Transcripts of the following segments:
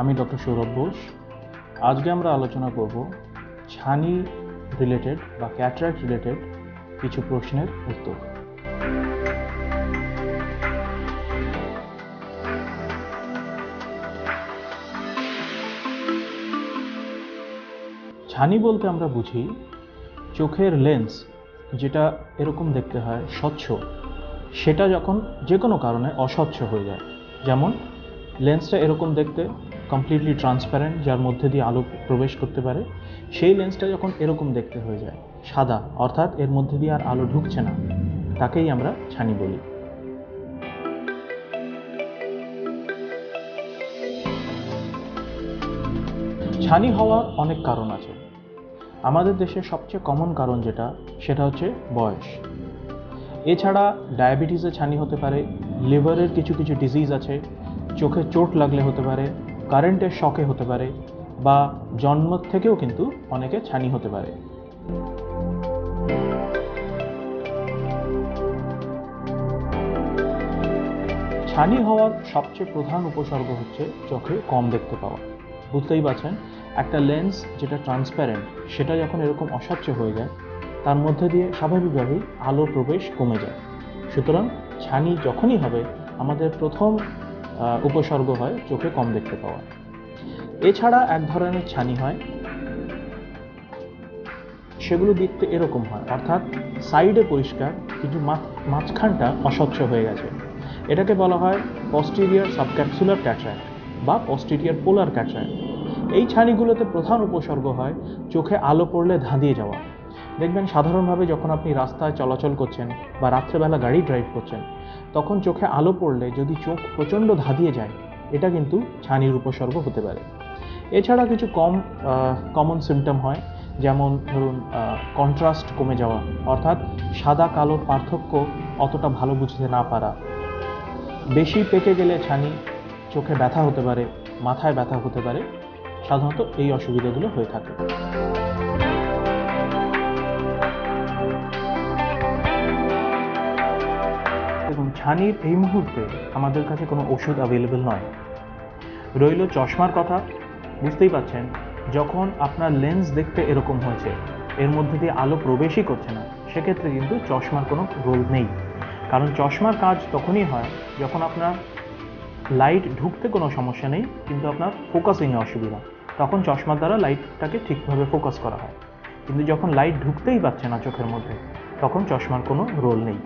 আমি ডক্টর সৌরভ বোস। আজকে আমরা আলোচনা করব ছানি রিলেটেড বা ক্যাটারাক্ট রিলেটেড কিছু প্রশ্নের উত্তর। ছানি বলতে আমরা বুঝি চোখের লেন্স যেটা এরকম দেখতে হয় স্বচ্ছ। সেটা যখন যে কোনো কারণে অস্বচ্ছ হয়ে যায়। যেমন লেন্সটা এরকম দেখতে কমপ্লিটলি ট্রান্সপ্যারেন্ট যার মধ্যে দিয়ে আলো প্রবেশ করতে পারে, সেই লেন্সটা যখন এরকম দেখতে হয়ে যায়, সাদা, অর্থাৎ এর মধ্যে দিয়ে আর আলো ঢুকছে না, তাকেই আমরা ছানি বলি। ছানি হওয়ার অনেক কারণ আছে। আমাদের দেশে সবচেয়ে কমন কারণ যেটা, সেটা হচ্ছে বয়স। এছাড়া ডায়াবেটিসে ছানি হতে পারে লিভারের কিছু কিছু ডিজিজ আছে, চোখে চোট লাগলে হতে পারে কারেন্টের শকে হতে পারে বা জন্ম থেকেও কিন্তু অনেকে ছানি হতে পারে। ছানি হওয়ার সবচেয়ে প্রধান উপসর্গ হচ্ছে চোখে কম দেখতে পাওয়া। বুঝতেই পারছেন, একটা লেন্স যেটা ট্রান্সপ্যারেন্ট, সেটা যখন এরকম অস্বচ্ছ হয়ে যায়, তার মধ্যে দিয়ে স্বাভাবিকভাবেই আলো প্রবেশ কমে যায়। সুতরাং ছানি যখনই হবে, আমাদের প্রথম উপসর্গ হয়, চোখে কম দেখতে পাওয়া। এছাড়া এক ধরনের ছানি হয়। সেগুলো দেখতে এরকম হয়, অর্থাৎ সাইডে পরিষ্কার, কিন্তু মাঝ- মাঝখানটা অস্বচ্ছ হয়ে গেছে। এটাকে বলা হয় পস্টিরিয়ার সাবক্যাপসুলার ক্যাট্রাক্ট বা পস্টিরিয়ার পোলার ক্যাট্রাক্ট এই ছানিগুলোতে প্রধান উপসর্গ হয় চোখে আলো পড়লে ধাঁধিয়ে যাওয়া। দেখবেন সাধারণভাবে যখন আপনি রাস্তায় চলাচল করছেন বা রাত্রেবেলা গাড়ি ড্রাইভ করছেন তখন চোখে আলো পড়লে যদি চোখ প্রচণ্ড ধাঁধিয়ে যায়, এটা কিন্তু ছানির উপসর্গ হতে পারে। এছাড়া কিছু কম কমন সিমটম হয়, যেমন ধরুন কন্ট্রাস্ট কমে যাওয়া, অর্থাৎ সাদা কালোর পার্থক্য অতটা ভালো বুঝতে না পারা। বেশি পেকে গেলে ছানি চোখে ব্যথা হতে পারে, মাথায় ব্যথা হতে পারে, সাধারণত এই অসুবিধাগুলো হয়ে থাকে। ছানির এই মুহূর্তে আমাদের কাছে কোনো ওষুধ অ্যাভেলেবেল নয়। রইল চশমার কথা, বুঝতেই পাচ্ছেন যখন আপনার লেন্স দেখতে এরকম হয়েছে, এর মধ্যে দিয়ে আলো প্রবেশই করছে না, সেক্ষেত্রে কিন্তু চশমার কোনো রোল নেই। কারণ চশমার কাজ তখনই হয় যখন আপনার লাইট ঢুকতে কোনো সমস্যা নেই, কিন্তু আপনার ফোকাসিংয়ে অসুবিধা, তখন চশমার দ্বারা লাইটটাকে ঠিকভাবে ফোকাস করা হয়। কিন্তু যখন লাইট ঢুকতেই পারছে না চোখের মধ্যে, তখন চশমার কোনো রোল নেই।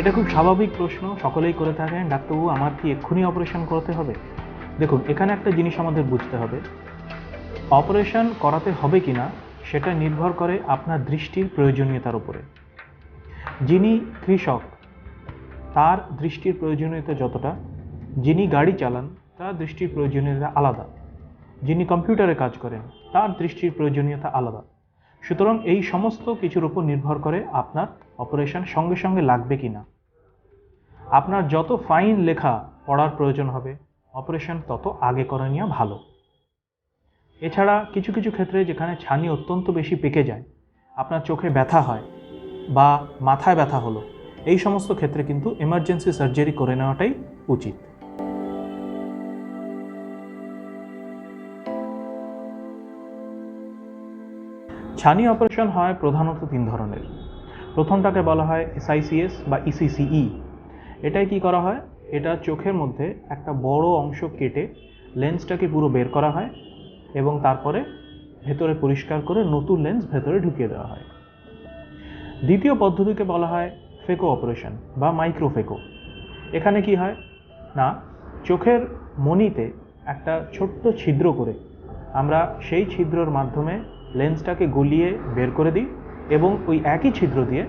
এটা খুব স্বাভাবিক প্রশ্ন, সকলেই করে থাকেন। ডাক্তারবাবু, আমার কি এক্ষুনি অপারেশন করতে হবে? দেখুন, এখানে একটা জিনিস আমাদের বুঝতে হবে। অপারেশন করাতে হবে কি না সেটা নির্ভর করে আপনার দৃষ্টির প্রয়োজনীয়তার উপরে। যিনি কৃষক, তার দৃষ্টির প্রয়োজনীয়তা যতটা, যিনি গাড়ি চালান, তার দৃষ্টির প্রয়োজনীয়তা আলাদা। যিনি কম্পিউটারে কাজ করেন, তার দৃষ্টির প্রয়োজনীয়তা আলাদা। সুতরাং এই সমস্ত কিছুর উপর নির্ভর করে আপনার অপারেশন সঙ্গে সঙ্গে লাগবে কি না আপনার যত ফাইন লেখা পড়ার প্রয়োজন হবে, অপারেশন তত আগে করে নেওয়া ভালো। এছাড়া কিছু কিছু ক্ষেত্রে যেখানে ছানি অত্যন্ত বেশি পেকে যায়, আপনার চোখে ব্যথা হয় বা মাথায় ব্যথা হলো, এই সমস্ত ক্ষেত্রে কিন্তু এমার্জেন্সি সার্জারি করে নেওয়াটাই উচিত। ছানি অপারেশন হয় প্রধানত তিন ধরনের। প্রথমটাকে বলা হয় এসআইসিএস বা ইসিসিই এটাই কি করা হয়? এটা চোখের মধ্যে একটা বড় অংশ কেটে লেন্সটাকে পুরো বের করা হয় এবং তারপরে ভেতরে পরিষ্কার করে নতুন লেন্স ভেতরে ঢুকিয়ে দেওয়া হয়। দ্বিতীয় পদ্ধতিকে বলা হয় ফেকো অপারেশন বা মাইক্রোফেকো। এখানে কি হয়? না, চোখের মণিতে একটা ছোট্ট ছিদ্র করে আমরা সেই ছিদ্রর মাধ্যমে লেন্সটাকে গলিয়ে বের করে দিই এবং ওই একই ছিদ্র দিয়ে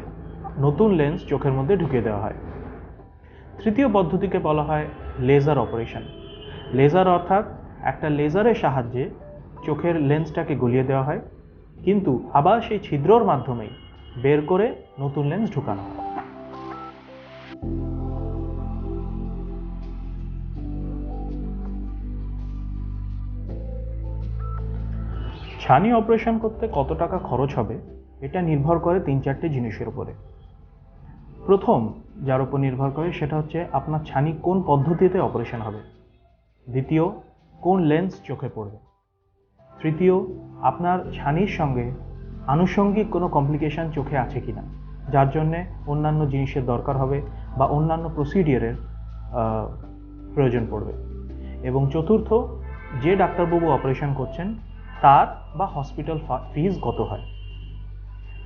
নতুন লেন্স চোখের মধ্যে ঢুকিয়ে দেওয়া হয়। তৃতীয় পদ্ধতিকে বলা হয় লেজার অপারেশন লেজার অর্থাৎ একটা লেজারের সাহায্যে চোখের লেন্সটাকে গলিয়ে দেওয়া হয়, কিন্তু আবার সেই ছিদ্রর মাধ্যমেই বের করে নতুন লেন্স ঢুকানো হয়। ছানি অপারেশন করতে কত টাকা খরচ হবে, এটা নির্ভর করে তিন চারটে জিনিসের উপরে। প্রথম যার উপর নির্ভর করে সেটা হচ্ছে আপনার ছানি কোন পদ্ধতিতে অপারেশন হবে। দ্বিতীয়, কোন লেন্স চোখে পড়বে। তৃতীয়, আপনার ছানির সঙ্গে আনুষঙ্গিক কোনো কমপ্লিকেশন চোখে আছে কিনা, যার জন্যে অন্যান্য জিনিসের দরকার হবে বা অন্যান্য প্রসিডিওরের প্রয়োজন পড়বে। এবং চতুর্থ, যে ডাক্তারবাবু অপারেশন করছেন, তার বা হসপিটাল ফিজ কত হয়।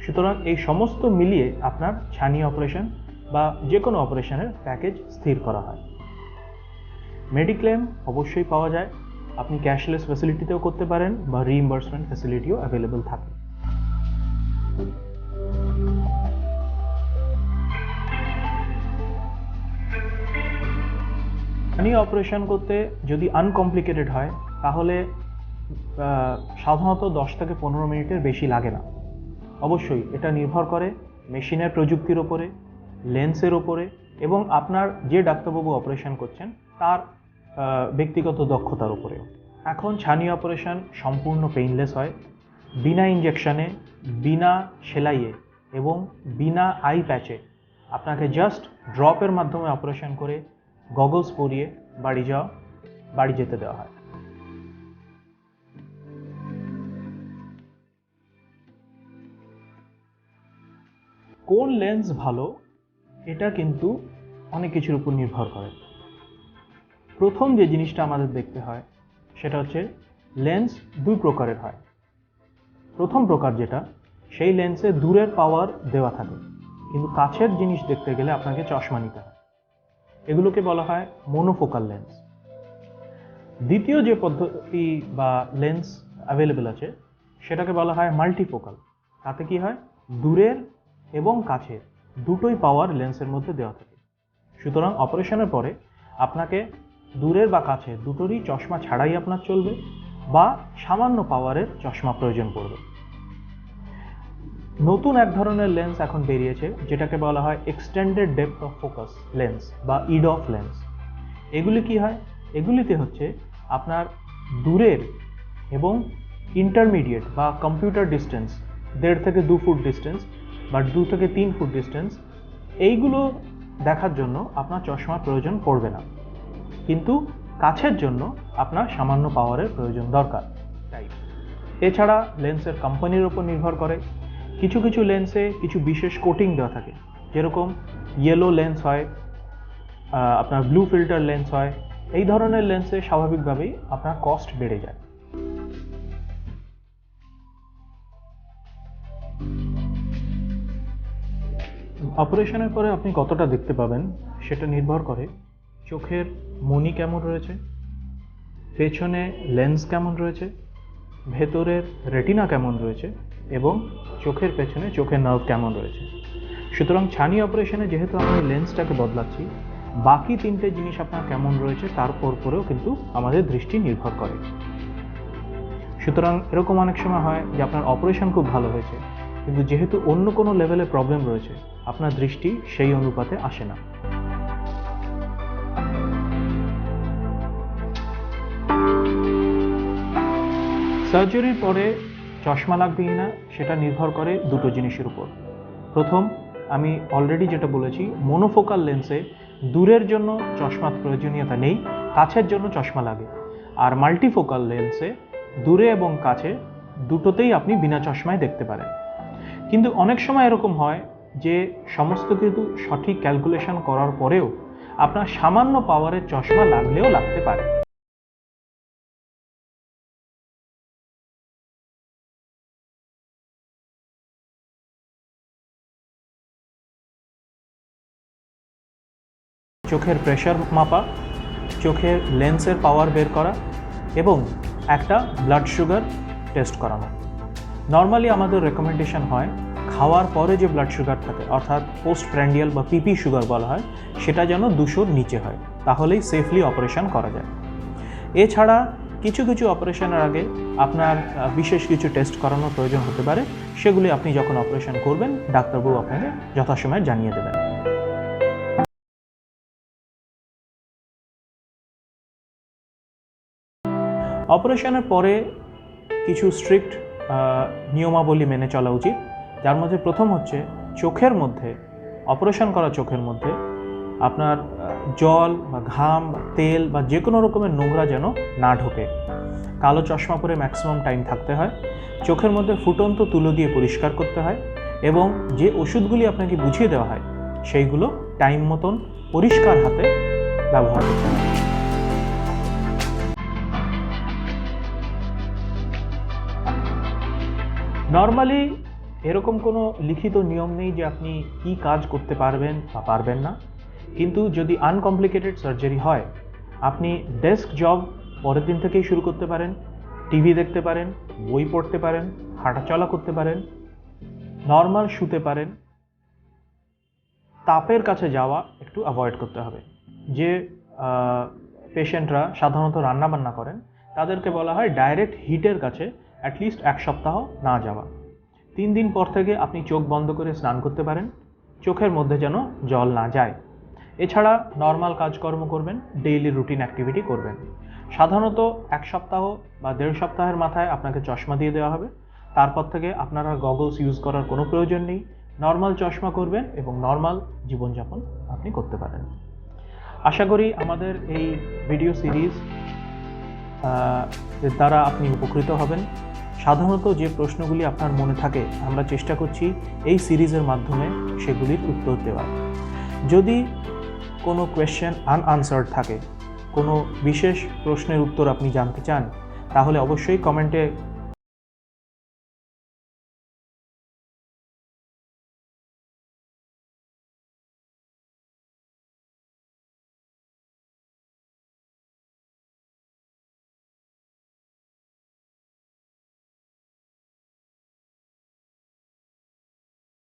সুতরাং এই সমস্ত মিলিয়ে আপনার ছানি অপারেশন বা যে কোনো অপারেশনের প্যাকেজ স্থির করা হয়। মেডিক্লেম অবশ্যই পাওয়া যায়। আপনি ক্যাশলেস ফ্যাসিলিটিতেও করতে পারেন বা রিইম্বার্সমেন্ট ফ্যাসিলিটিও অ্যাভেলেবল থাকে। ছানি অপারেশন করতে যদি আনকমপ্লিকেটেড হয়, তাহলে সাধারণত দশ থেকে পনেরো মিনিটের বেশি লাগে না। অবশ্যই এটা নির্ভর করে মেশিনের প্রযুক্তির ওপরে, লেন্সের ওপরে এবং আপনার যে ডাক্তারবাবু অপারেশন করছেন তার ব্যক্তিগত দক্ষতার উপরেও এখন ছানি অপারেশন সম্পূর্ণ পেইনলেস হয়, বিনা ইঞ্জেকশনে বিনা সেলাইয়ে এবং বিনা আই প্যাচে আপনাকে জাস্ট ড্রপের মাধ্যমে অপারেশন করে গগলস পরিয়ে বাড়ি যাওয়া, বাড়ি যেতে দেওয়া হয়। কোন লেন্স ভালো, এটা কিন্তু অনেক কিছুর উপর নির্ভর করে। প্রথম যে জিনিসটা আমাদের দেখতে হয়, সেটা হচ্ছে লেন্স দুই প্রকারের হয়। প্রথম প্রকার যেটা, সেই লেন্সে দূরের পাওয়ার দেওয়া থাকে। কিন্তু কাছের জিনিস দেখতে গেলে আপনাকে চশমা নিতে হয়। এগুলোকে বলা হয় মোনোফোকাল লেন্স। দ্বিতীয় যে পদ্ধতি বা লেন্স অ্যাভেলেবেল আছে, সেটাকে বলা হয় মাল্টিফোকাল তাতে কি হয়? দূরের এবং কাছের দুটোই পাওয়ার লেন্সের মধ্যে দেওয়া থাকে। সুতরাং অপারেশনের পরে আপনাকে দূরের বা কাছে দুটোরই চশমা ছাড়াই আপনার চলবে বা সামান্য পাওয়ারের চশমা প্রয়োজন পড়বে। নতুন এক ধরনের লেন্স এখন বেরিয়েছে, যেটাকে বলা হয় extended depth of focus lens বা ইড অফ লেন্স এগুলি কি হয়? এগুলিতে হচ্ছে আপনার দূরের এবং ইন্টারমিডিয়েট বা কম্পিউটার ডিস্টেন্স দেড় থেকে দু ফুট ডিস্টেন্স বা দু থেকে তিন ফুট ডিস্টেন্স এইগুলো দেখার জন্য আপনার চশমার প্রয়োজন পড়বে না। কিন্তু কাছের জন্য আপনার সামান্য পাওয়ারের প্রয়োজন দরকার। টাইপ এছাড়া লেন্সের কোম্পানির উপর নির্ভর করে। কিছু কিছু লেন্সে কিছু বিশেষ কোটিং দেওয়া থাকে। যেরকম ইয়েলো লেন্স হয় আপনার ব্লু ফিল্টার লেন্স হয়। এই ধরনের লেন্সে স্বাভাবিকভাবেই আপনার কস্ট বেড়ে যায়। অপারেশনের পরে আপনি কতটা দেখতে পাবেন সেটা নির্ভর করে চোখের মনি কেমন রয়েছে, পেছনে লেন্স কেমন রয়েছে, ভেতরের রেটিনা কেমন রয়েছে এবং চোখের পেছনে চোখের নার্ভ কেমন রয়েছে। সুতরাং ছানি অপারেশনে যেহেতু আমি লেন্সটাকে বদলাচ্ছি, বাকি তিনটে জিনিস আপনার কেমন রয়েছে তার উপরেও কিন্তু আমাদের দৃষ্টি নির্ভর করে। সুতরাং এরকম অনেক সময় হয় যে আপনার অপারেশন খুব ভালো হয়েছে কিন্তু যেহেতু অন্য কোনো লেভেলে প্রবলেম রয়েছে, আপনার দৃষ্টি সেই অনুপাতে আসে না। সার্জারির পরে চশমা লাগবে না, সেটা নির্ভর করে দুটো জিনিসের উপর। প্রথম, আমি অলরেডি যেটা বলেছি মনোফোকাল লেন্সে দূরের জন্য চশমার প্রয়োজনীয়তা নেই, কাছের জন্য চশমা লাগে। আর মাল্টিফোকাল লেন্সে দূরে এবং কাছে দুটোতেই আপনি বিনা চশমায় দেখতে পারেন। কিন্তু অনেক সময় এরকম হয় যে সমস্ত কিছু সঠিক ক্যালকুলেশন করার পরেও আপনার সামান্য পাওয়ারের চশমা লাগলেও লাগতে পারে। চোখের প্রেশার মাপা, চোখের লেন্সের পাওয়ার বের করা এবং একটা ব্লাড সুগার টেস্ট করানো। নর্মালি আমাদের রেকমেন্ডেশন হয়, খাওয়ার পরে যে ব্লাড সুগার থাকে, অর্থাৎ পোস্ট প্র্যান্ডিয়াল বা পিপি সুগার বলা হয়, সেটা যেন দুশোর নিচে হয়, তাহলেই সেফলি অপারেশন করা যায়। এছাড়া কিছু কিছু অপারেশনের আগে আপনার বিশেষ কিছু টেস্ট করানোর প্রয়োজন হতে পারে, সেগুলি আপনি যখন অপারেশন করবেন, ডাক্তারবাবু আপনাকে যথাসময়ে জানিয়ে দেবেন। অপারেশনের পরে কিছু স্ট্রিক্ট নিয়মাবলী মেনে চলা উচিত। যার মধ্যে প্রথম হচ্ছে চোখের মধ্যে, অপারেশন করা চোখের মধ্যে আপনার জল বা ঘাম বা তেল বা যে কোনো রকমের নোংরা যেন না ঢোকে। কালো চশমা পরে ম্যাক্সিমাম টাইম থাকতে হয়। চোখের মধ্যে ফুটন্ত তুলো দিয়ে পরিষ্কার করতে হয় এবং যে ওষুধগুলি আপনাকে বুঝিয়ে দেওয়া হয়, সেইগুলো টাইম মতন পরিষ্কার হাতে ব্যবহার করতে হয়। নর্মালি এরকম কোনো লিখিত নিয়ম নেই যে আপনি কি কাজ করতে পারবেন বা পারবেন না। কিন্তু যদি আনকমপ্লিকেটেড সার্জারি হয়, আপনি ডেস্ক জব পরের দিন থেকেই শুরু করতে পারেন টিভি দেখতে পারেন, বই পড়তে পারেন, হাঁটাচলা করতে পারেন নর্মাল শুতে পারেন। তাপের কাছে যাওয়া একটু অ্যাভয়েড করতে হবে। যে পেশেন্টরা সাধারণত রান্নাবান্না করেন, তাদেরকে বলা হয় ডাইরেক্ট হিটের কাছে অ্যাটলিস্ট এক সপ্তাহ না যাওয়া। তিন দিন পর থেকে আপনি চোখ বন্ধ করে স্নান করতে পারেন। চোখের মধ্যে যেন জল না যায়। এছাড়া নর্মাল কাজকর্ম করবেন ডেইলি রুটিন অ্যাক্টিভিটি করবেন। সাধারণত এক সপ্তাহ বা দেড় সপ্তাহের মাথায় আপনাকে চশমা দিয়ে দেওয়া হবে। তারপর থেকে আপনারা গগলস ইউজ করার কোনো প্রয়োজন নেই। নর্মাল চশমা করবেন এবং নর্মাল জীবনযাপন আপনি করতে পারেন। আশা করি আমাদের এই ভিডিও সিরিজ দ্বারা আপনি উপকৃত হবেন। সাধারণত যে প্রশ্নগুলি আপনার মনে থাকে, আমরা চেষ্টা করছি এই সিরিজের মাধ্যমে সেগুলির উত্তর দেওয়ার। যদি কোনো কোয়েশ্চেন আনআনসার্ড থাকে, কোনো বিশেষ প্রশ্নের উত্তর আপনি জানতে চান, তাহলে অবশ্যই কমেন্টে